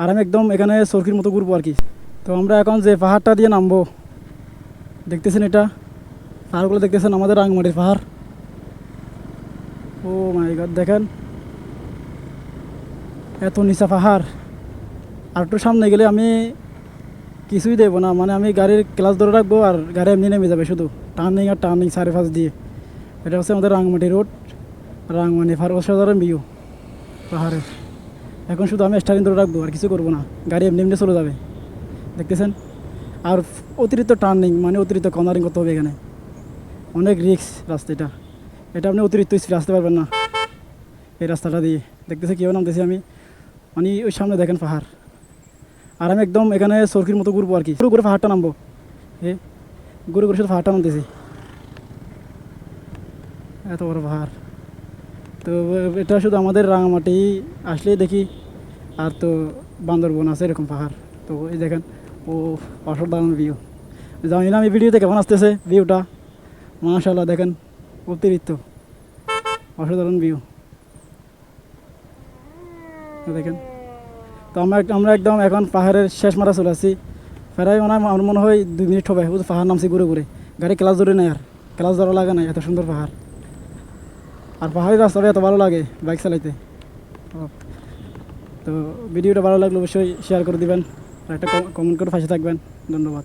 আর আমি একদম এখানে সরকির মতো ঘুরবো আর কি। তো আমরা এখন যে পাহাড়টা দিয়ে নামবো, দেখতেছেন এটা? পাহাড়গুলো দেখতেছেন আমাদের রাঙমাটির পাহাড়? ও মাই গড দেখেন। এত নিচা পাহাড়। আর একটু সামনে গেলে আমি কিছুই দেবো না মানে আমি গাড়ির ক্লাস ধরে রাখব আর গাড়ি এমনি নেমে যাবে শুধু। টার্নিং আর টার্নিং সাড়ে পাঁচ দিয়ে। এটা হচ্ছে আমাদের রাঙমাটি রোড রাঙমানি ফার অসাধারণ ভিউ পাহাড়ের। এখন শুধু আমি স্টারিং ধরে রাখব, আর কিছু করব না। গাড়ি এমনি এমনি চলে যাবে। দেখতেছেন? আর অতিরিক্ত টার্নিং মানে অতিরিক্ত কর্নারিং করতে হবে এখানে। অনেক রিক্স রাস্তা এটা। এটা আপনি অতিরিক্ত স্পিড আসতে পারবেন না। এই রাস্তাটা দিয়ে। দেখতেছে কীভাবে নামতেছি আমি? মানে ওই সামনে দেখেন পাহাড়। আর আমি একদম এখানে সরকির মতো ঘুরবো আর কি। শুরু করে পাহাড়টা নামবো। এ ঘুরে ঘুরে শুধু পাহাড়টা নামতেছি। এত বড় পাহাড়। তো, এটা শুধু আমাদের রাঙামাটি আসলেই দেখি। আর তো, বান্দরবন আছে এরকম পাহাড়। তো, এই দেখেন, ও, অসাধারণ ভিউ জানি না, আমি ভিডিওতে কেমন আসতেছে ভিউটা মাশাল্লাহ দেখেন, অতিরিক্ত। অসাধারণ ভিউ দেখেন, তো আমরা আমরা একদম এখন পাহাড়ের শেষ মারা চলে আসছি। প্রায় মনে আমার মনে হয় দুই মিনিট হবে। পাহাড় নামছি ঘুরে ঘুরে। গাড়ি ক্লাস ধরে নেই আর। ক্লাস ধরা লাগে না এত সুন্দর পাহাড়। আর পাহাড়ি রাস্তাটা এত ভালো লাগে বাইক চালাইতে। তো ভিডিওটা ভালো লাগলে অবশ্যই শেয়ার করে দিবেন আর একটা কমেন্ট করে পাশে থাকবেন। ধন্যবাদ।